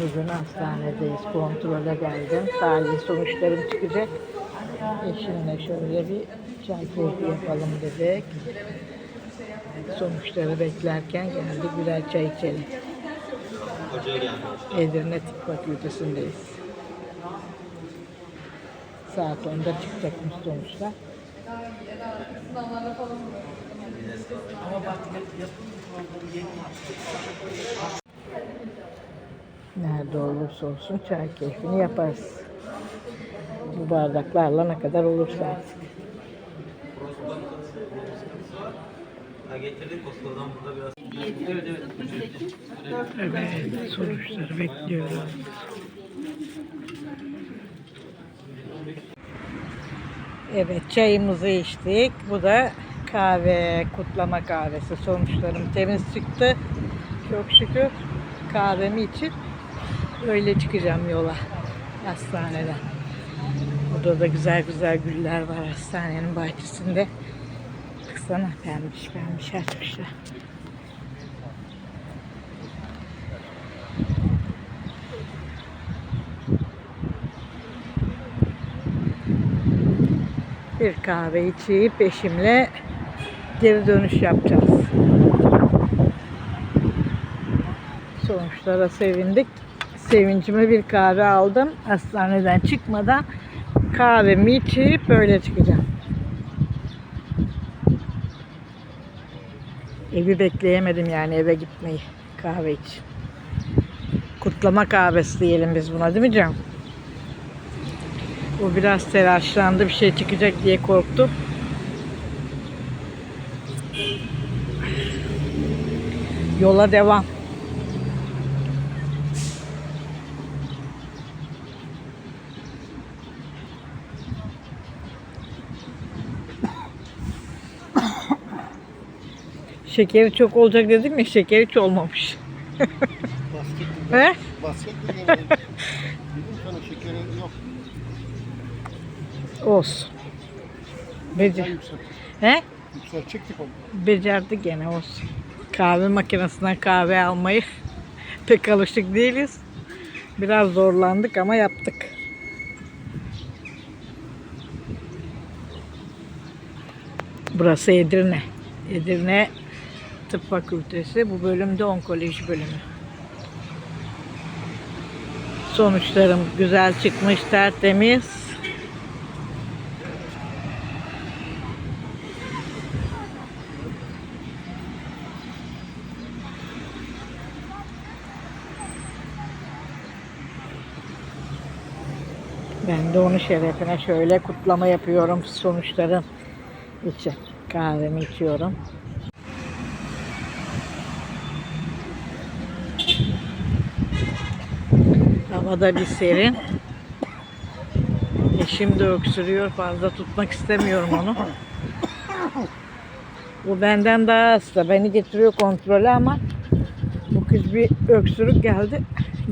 Bugün hastanedeyiz. Kontrole geldim. Tahlil sonuçlarım çıkacak. Eşimle şöyle bir çay keyfi yapalım dedik. Sonuçları beklerken geldik birer çay içelim. Edirne Tıp Fakültesindeyiz. Saat 10'da çıkacakmış sonuçlar. Nerede olursa olsun çay keyfini yaparız. Bu bardaklarla ne kadar olursa artık. Ha getirdik Oscar'dan burada biraz. Evet, sonuçları bekliyoruz. Evet, çayımızı içtik. Bu da kahve, kutlama kahvesi. Sonuçlarım temiz çıktı. Çok şükür kahvemi içip öyle çıkacağım yola hastaneden. Burada da güzel güzel güller var hastanenin bahçesinde. Baksana pembiş pembiş açmışlar. Bir kahve içip eşimle geri dönüş yapacağız. Sonuçlara sevindik. Sevincime bir kahve aldım. Hastaneden çıkmadan kahvemi içip böyle çıkacağım. Evi bekleyemedim yani eve gitmeyi kahve için. Kutlama kahvesi diyelim biz buna değil mi Can? O biraz telaşlandı bir şey çıkacak diye korktu. Yola devam. Şekeri çok olacak dedim ya şekeri hiç olmamış. Basket He? Basket? Dedim sana şekeri yok. Olsun. Becer. yüksek. He? Becerdik gene olsun. Kahve makinesinden kahve almayı pek alışık değiliz. Biraz zorlandık ama yaptık. Burası Edirne. Edirne Tıp Fakültesi. Bu bölümde onkoloji bölümü. Sonuçlarım güzel çıkmış, tertemiz. Ben de onun şerefine şöyle kutlama yapıyorum sonuçların için. Kahvemi içiyorum. Havada bir serin. Eşim de öksürüyor. Fazla tutmak istemiyorum onu. Bu benden daha hasta. Beni getiriyor kontrole ama bu kız bir öksürük geldi.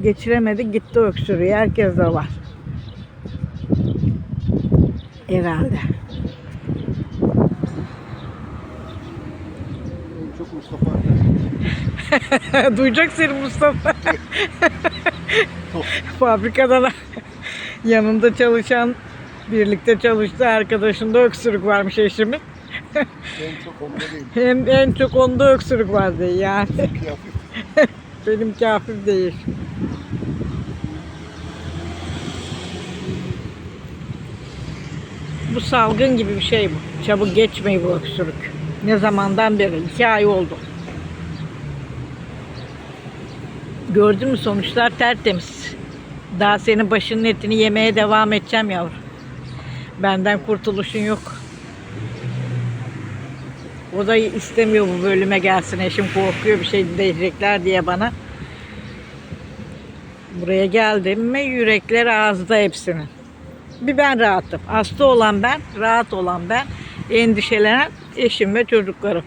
Geçiremedi. Gitti öksürüğü. Herkes de var. Herhalde. Çok Mustafa. Duyacak seni Mustafa. Fabrikadan yanında çalışan, birlikte çalıştığı arkadaşında öksürük varmış eşimin. En çok onda değil. Hem en çok onda öksürük vardı yani. Kıyafet. Benimki hafif değil. Bu salgın gibi bir şey bu. Çabuk geçmeyi bu öksürük. Ne zamandan beri? İki ay oldu. Gördün mü sonuçlar tertemiz. Daha senin başının etini yemeye devam edeceğim yavrum. Benden kurtuluşun yok. O da istemiyor bu bölüme gelsin. Eşim korkuyor bir şey diyecekler diye bana. Buraya geldim mi yürekler ağızda hepsinin. Bir ben rahatım. Hasta olan ben, rahat olan ben, endişelenen eşim ve çocuklarım.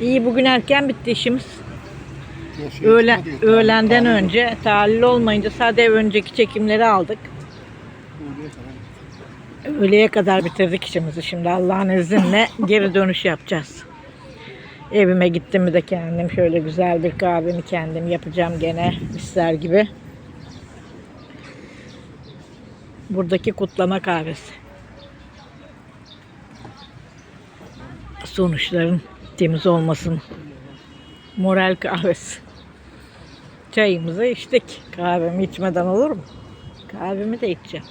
İyi bugün erken bitti işimiz. Yaşayıcı Öğle, değil. öğlenden yok. önce tahlil olmayınca sadece önceki çekimleri aldık. Öğleye kadar bitirdik işimizi. Şimdi Allah'ın izniyle geri dönüş yapacağız. Evime gittim mi de kendim şöyle güzel bir kahvemi kendim yapacağım gene ister gibi. Buradaki kutlama kahvesi. Sonuçların temiz olmasın. Moral kahvesi. Çayımızı içtik. Kahvemi içmeden olur mu? Kahvemi de içeceğim.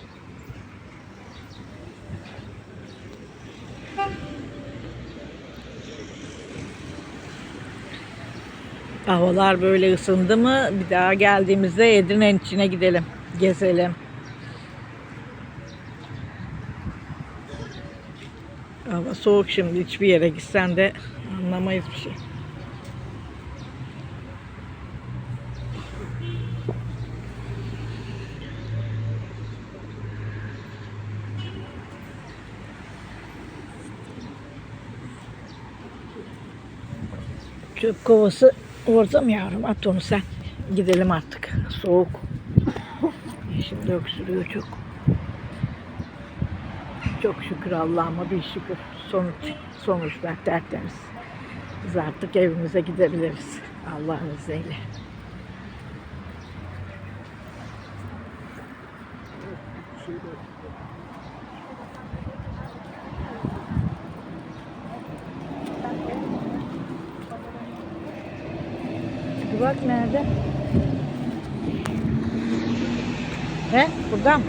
Havalar böyle ısındı mı bir daha geldiğimizde Edirne'nin içine gidelim. Gezelim. Hava soğuk şimdi hiçbir yere gitsen de anlamayız bir şey. Çöp kovası orada mı yavrum? At onu sen. Gidelim artık. Soğuk. Şimdi öksürüyor çok. Çok şükür Allah'ıma bir şükür. Sonuç, sonuçlar tertemiz. Biz artık evimize gidebiliriz. Allah'ın izniyle. Burak nerede? He? Burada mı?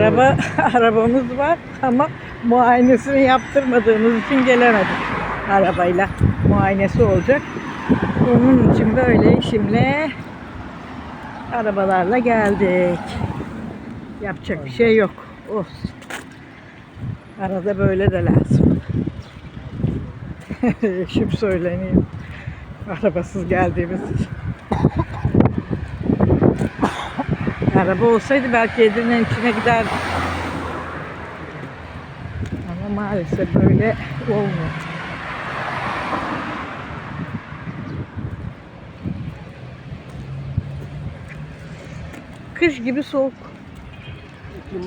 Araba arabamız var ama muayenesini yaptırmadığımız için gelemedik arabayla. Muayenesi olacak. Onun için böyle işimle arabalarla geldik. Yapacak bir şey yok. Olsun. Arada böyle de lazım. Eşim söyleniyor. Arabasız geldiğimiz için. Araba olsaydı belki Edirne'nin içine giderdik. Ama maalesef böyle olmuyor. Kış gibi soğuk.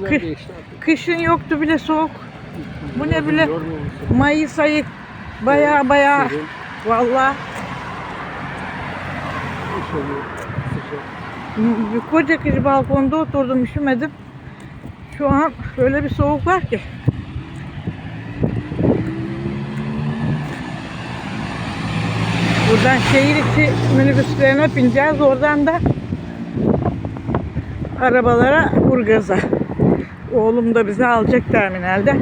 Artık. Kışın yoktu bile soğuk. Bu ne bile? Mayıs ayı baya baya Serin, kış balkonda oturdum üşümedim. Şu an öyle bir soğuk var ki. Buradan şehir içi minibüslerine bineceğiz. Oradan da arabalara Burgaz'a. Oğlum da bizi alacak terminalde.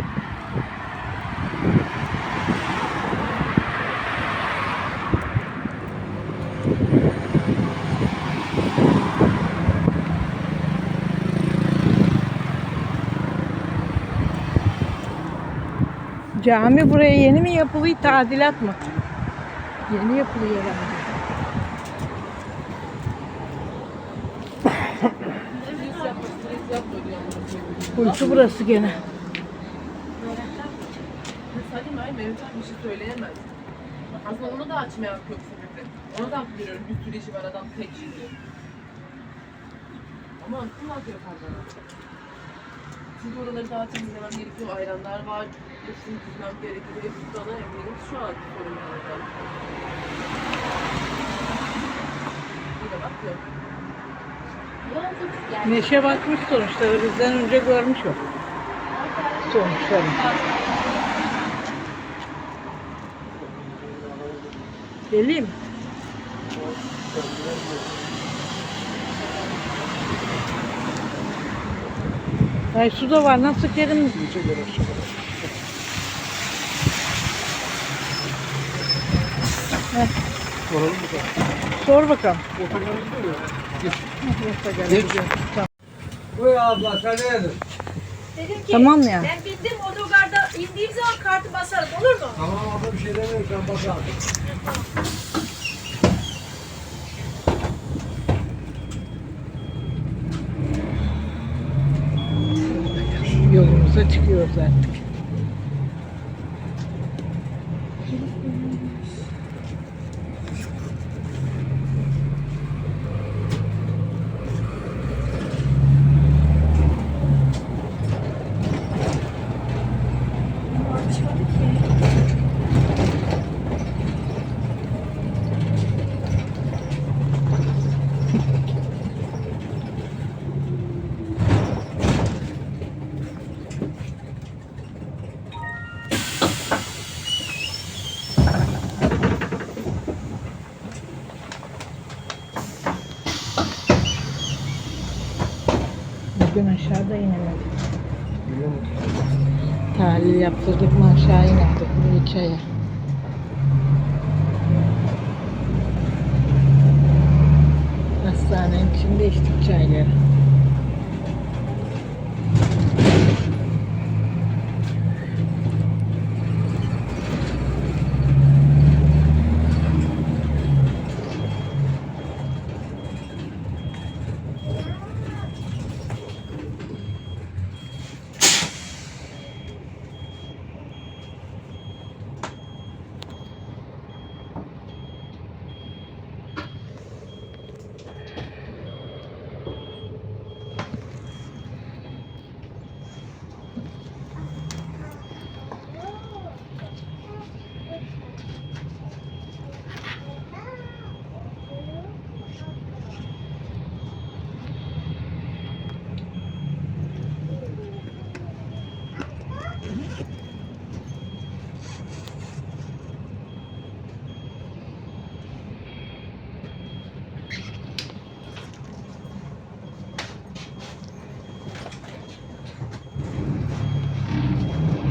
Cami buraya yeni mi yapılıyor, tadilat mı? Yeni yapılıyor herhalde. Kuytu burası gene. Salim ay abi bir şey söyleyemez. Aslında onu da açmayan yok sebebi. Ona da sürü işi var adam tek şimdi. Ama aklım atıyor fazla. Çünkü oraları daha temizlemem gerekiyor. Ayranlar var. Düzmem gerekiyor. Hepsi bana eminim şu an sorun orada. Yine bak yok. Neşe bakmış sonuçları. Bizden önce görmüş o. Sonuçları. Geleyim. Ay su da var. Nasıl Kerim? İyice gel aşağı. Heh. Soralım da? Sor bakalım. Otogarı gidiyor ya. Gelebiliyor. Tamam. Buyur abla sen ne yedin? Dedim ki Tamam ya. ben bindim otogarda indiğim zaman kartı basarım olur mu? Tamam abla bir şey demiyorum sen bak abi. Yolumuza çıkıyoruz artık. Bugün aşağıda inemedik. Tahlil yaptırdık mı aşağı inerdik buraya çaya. Hastanenin içinde içtik çayları.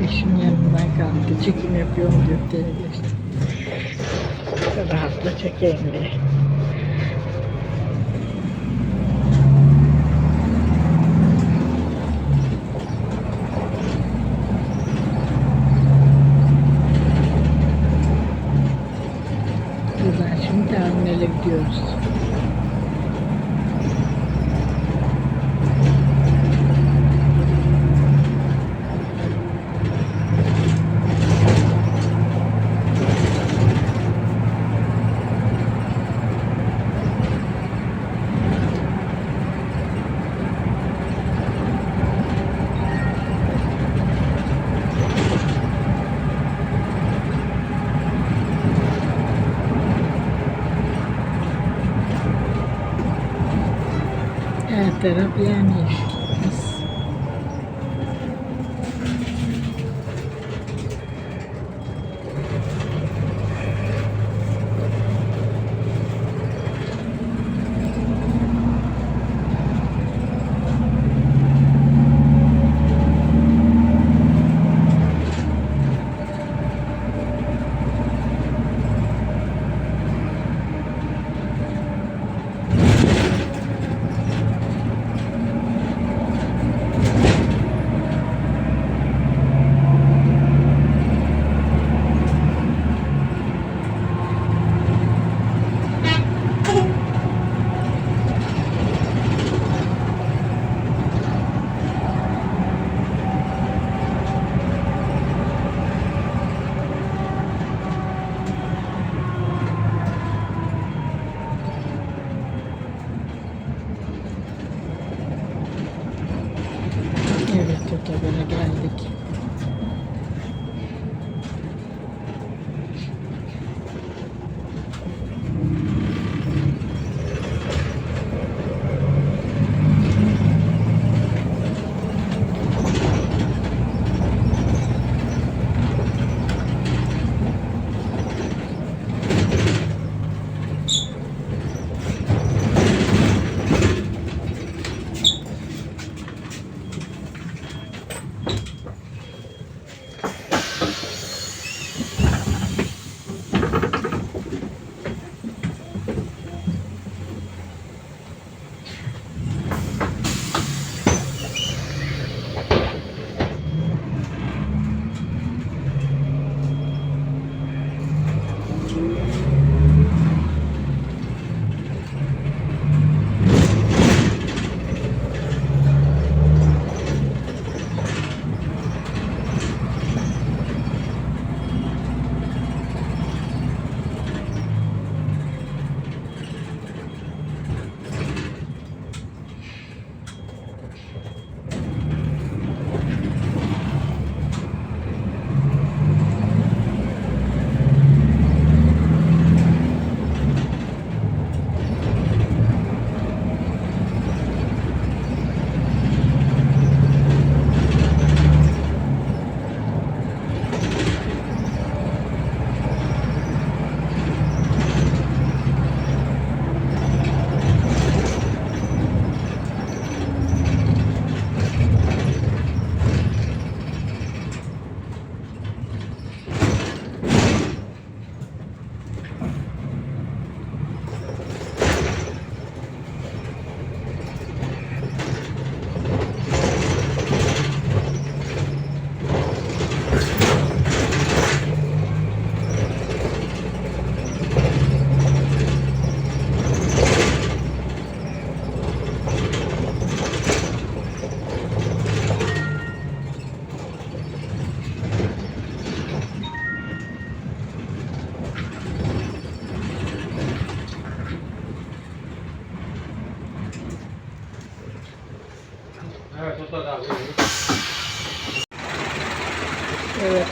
Eşim yanımdan kalktı. Çekim yapıyorum diyor televizyon. Rahatla çekeyim diye. Buradan şimdi terminale gidiyoruz. 哎，得了便宜。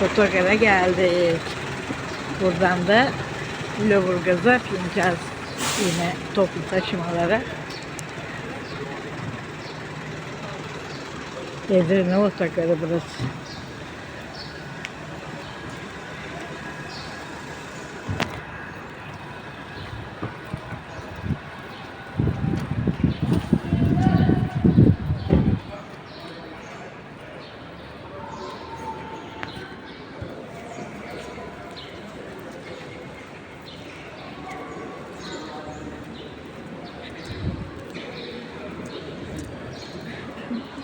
Otogara geldik. Buradan da Lüleburgaz'a bineceğiz yine toplu taşımalara. Edirne otogarı burası.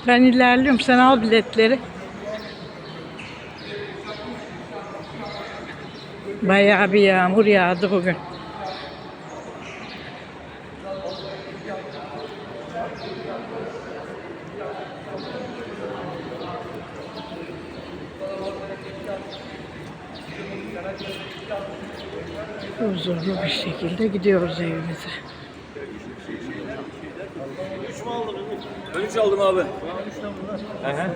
Ben ilerliyorum. Sen al biletleri. Bayağı bir yağmur yağdı bugün. Huzurlu bir şekilde gidiyoruz evimize. Ben 3 aldım abi. Ben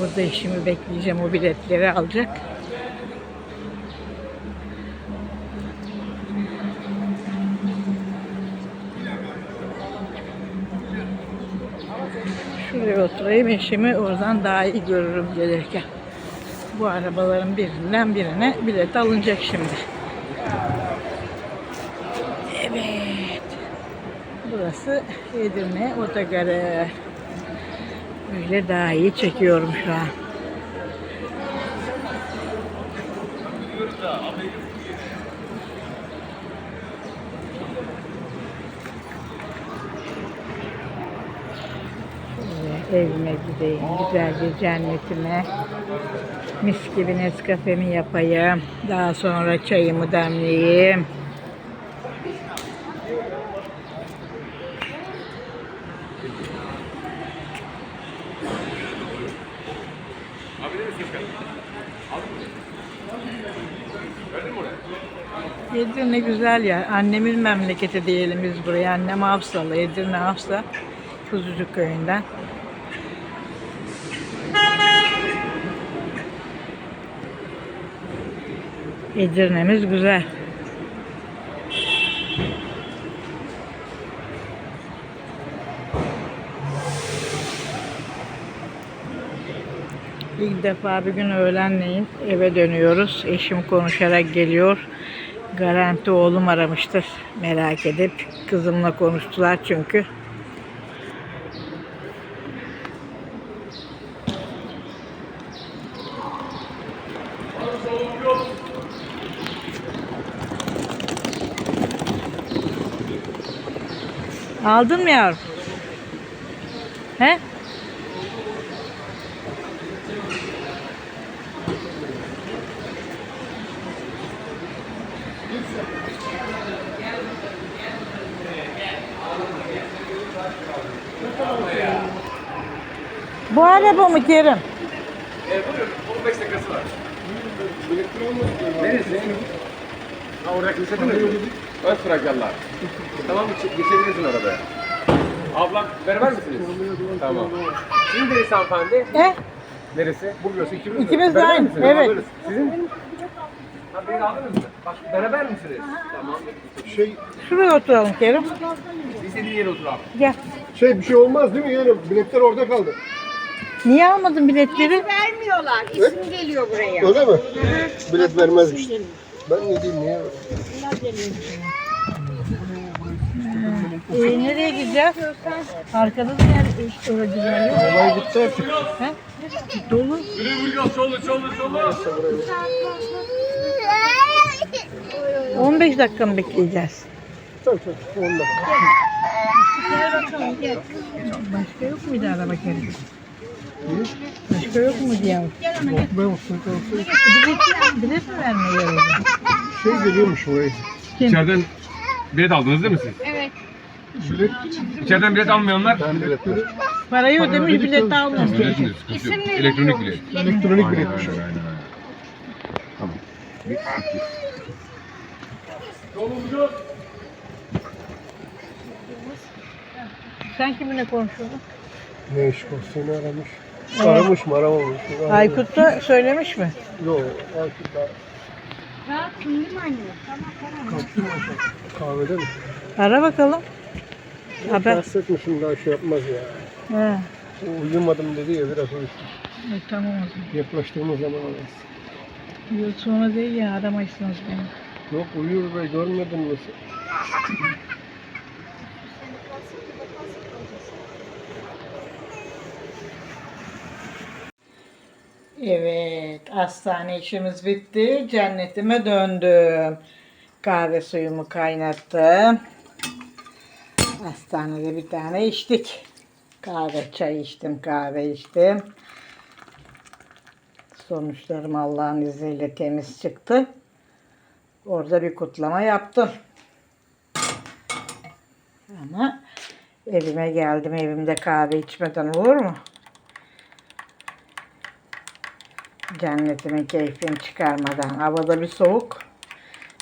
burada işimi bekleyeceğim. O biletleri alacak. Şuraya oturayım. Eşimi oradan daha iyi görürüm gelirken. Bu arabaların birinden birine bilet alınacak şimdi. Burası Edirne Otogarı. Böyle daha iyi çekiyorum şu an. Şöyle evime gideyim. Güzelce cennetime. Mis gibi Nescafe'mi yapayım. Daha sonra çayımı demleyeyim. Edirne güzel ya. Annemin memleketi diyelim biz buraya. Annem Hafsalı. Edirne Hafsa. Kuzucuk köyünden. Edirne'miz güzel. Defa bir gün öğlenleyin eve dönüyoruz. Eşim konuşarak geliyor. Garanti oğlum aramıştır merak edip. Kızımla konuştular çünkü. Aldın mı yavrum? He? Bu araba mı Kerim? Ha oraya geçebilir miyim? Ön sıracalar. Tamam geç- geçebilirsin arabaya. Ablam beraber misiniz? Tamam. Sizin neresi hanımefendi? He? Neresi? Burası ikimiz mi? İkimiz de aynı, misiniz? evet. Alırız. Sizin? Ha beni aldınız mı? Bak beraber misiniz? Tamam. Şey, Şuraya oturalım Kerim. İstediğin yere otur abi. Gel. şey bir şey olmaz değil mi? Yani biletler orada kaldı. Niye almadın biletleri? Vermiyorlar. İsim geliyor buraya. Öyle mi? Bilet vermezmiş. Ben ne diyeyim niye? Ee, nereye gideceğiz? Arkada da yer işte öyle güzel yok. Olay bitti artık. He? Dolu. Çolu çolu çolu. 15 dakika mı bekleyeceğiz? Tabii tabii. Onda. Başka yok muydu araba Kerim? Başka yok mu diye. Ben olsun kalsın. Bilet, bilet mi vermeye gerekiyor? Şey geliyormuş oraya. İçeriden bilet aldınız değil mi siz? Bilet, İçeriden bilet almayanlar ben biletleri Parayı ödemiş bilet almıyor. Ödesiniz, sıkıntı yok. Elektronik bilet. elektronik biletmiş. o. Aynen, aynen. Tamam. Bir, iki. Sen kiminle konuşuyordun? Ne iş seni aramış. Aramış mı aramamış mı? Aykut da söylemiş mi? Yok. Aykut da. Kalktın değil mi anne? Kalktım aşağı. Kahvede mi? Ara bakalım. Haber. Rahatsız etmişim daha şey yapmaz ya. He. O uyumadım dedi ya biraz uyuştu. E, tamam o zaman. Yaklaştığımız zaman ararız. Yok sonra değil ya aramayısınız beni. Yok uyuyor be görmedin mi? Evet, hastane işimiz bitti. Cennetime döndüm. Kahve suyumu kaynattım. Hastanede bir tane içtik. Kahve, çay içtim, kahve içtim. Sonuçlarım Allah'ın izniyle temiz çıktı. Orada bir kutlama yaptım. Ama evime geldim. Evimde kahve içmeden olur mu? Cennetimin keyfini çıkarmadan. Havada bir soğuk.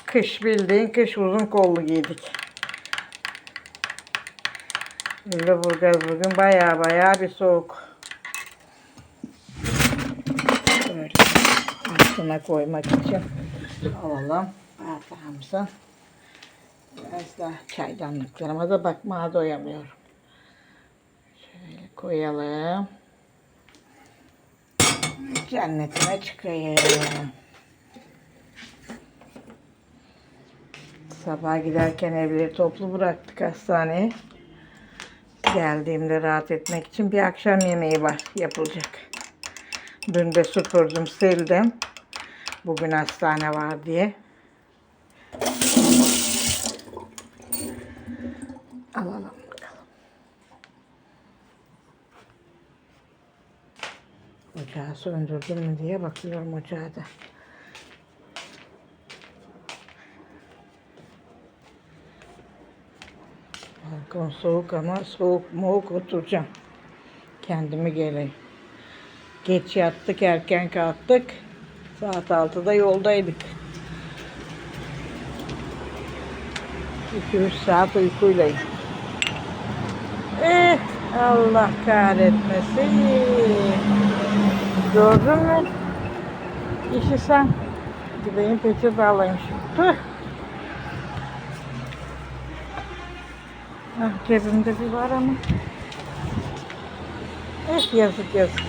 Kış bildiğin kış uzun kollu giydik. Lüleburgaz bugün baya baya bir soğuk. Böyle altına koymak için alalım bardağımızı. Biraz da çaydanlıklarıma da bakmaya doyamıyorum. Şöyle koyalım. Cennetime çıkayım. Sabah giderken evleri toplu bıraktık hastaneye. Geldiğimde rahat etmek için bir akşam yemeği var yapılacak. Dün de süpürdüm, sildim. Bugün hastane var diye. Alalım bakalım. Ocağı söndürdüm mü diye bakıyorum ocağa da. Balkon soğuk ama soğuk moğuk oturacağım. Kendimi geleyim. Geç yattık, erken kalktık. Saat 6'da yoldaydık. 2-3 saat uykuylayım. Eh, Allah kahretmesin. Gördün mü? İşi sen. Gideyim peçete alayım şimdi. Ah, cebimde bir var ama. Eh yazık yazık.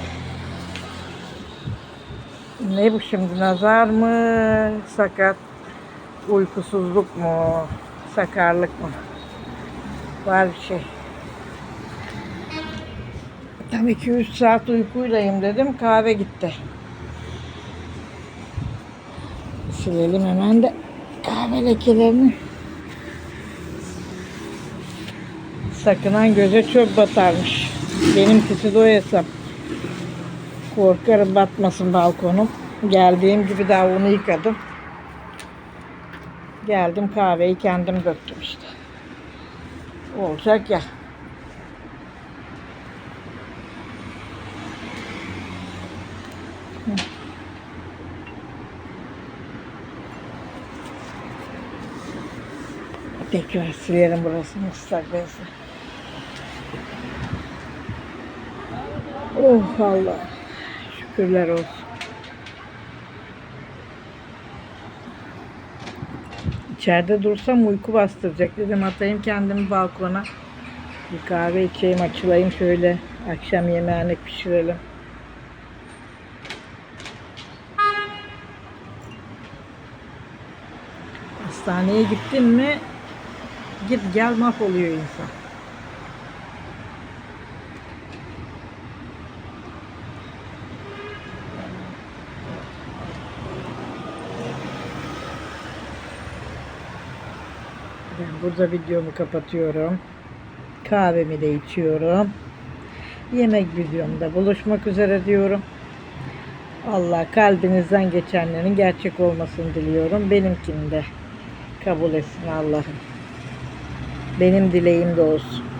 Ne bu şimdi nazar mı? Sakat uykusuzluk mu? Sakarlık mı? Var bir şey. Tam 2-3 saat uykuylayım dedim. Kahve gitti. Silelim hemen de kahve lekelerini. Sakınan göze çok batarmış. Benimkisi de o hesap. Korkarım batmasın balkonum. Geldiğim gibi daha onu yıkadım. Geldim kahveyi kendim döktüm işte. Olacak ya. Tekrar silerim burasını ıslak bezle. Oh Allah. Şükürler olsun. İçeride dursam uyku bastıracak dedim atayım kendimi balkona. Bir kahve içeyim açılayım şöyle akşam yemeğini pişirelim. Hastaneye gittin mi git gel mahvoluyor insan. Ben burada videomu kapatıyorum. Kahvemi de içiyorum. Yemek videomda buluşmak üzere diyorum. Allah kalbinizden geçenlerin gerçek olmasını diliyorum. Benimkini de kabul etsin Allah'ım. Benim dileğim de olsun.